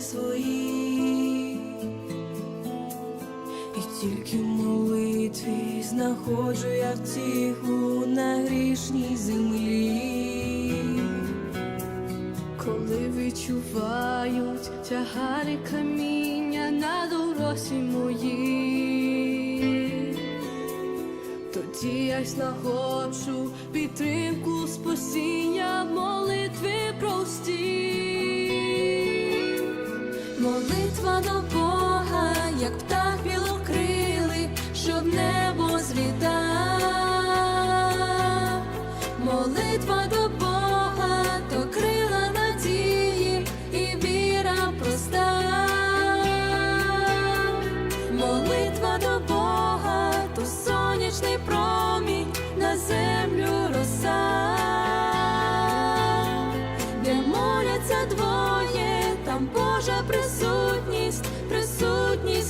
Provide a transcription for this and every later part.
справи свої, і тільки в молитві знаходжу я втіху на грішній землі, коли відчувають тягари каміння на доросі мої, тоді я знаходжу підтримку спасіння молитви прості. Молитва до Бога, як птах білокрилий, що в небо злітав. Молитва до Бога, то крила надії і віра проста. Молитва до Бога, то сонячний промінь на землю роса де моляться двоє, Божа присутність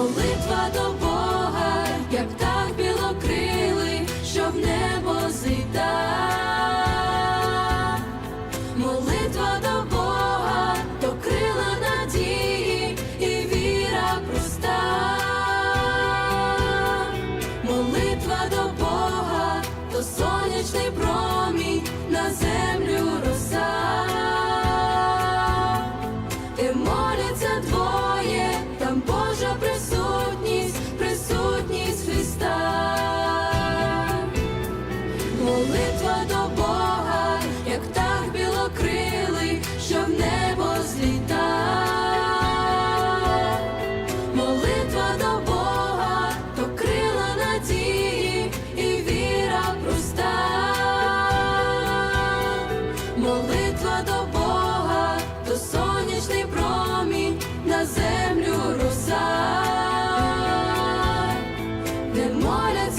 Молитва до Бога, як так білокрилий, що в небо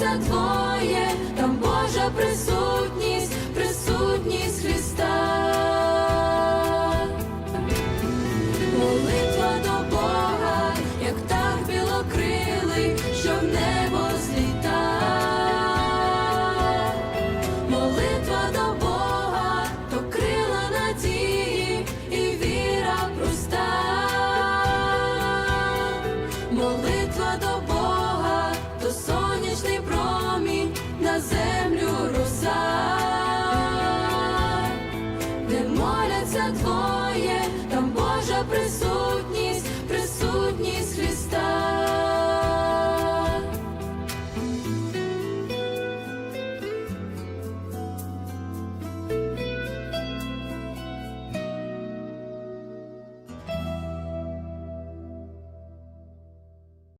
моляться твоє, там Божа присутність, присутність Христа. Моляться двоє, там Божа присутність.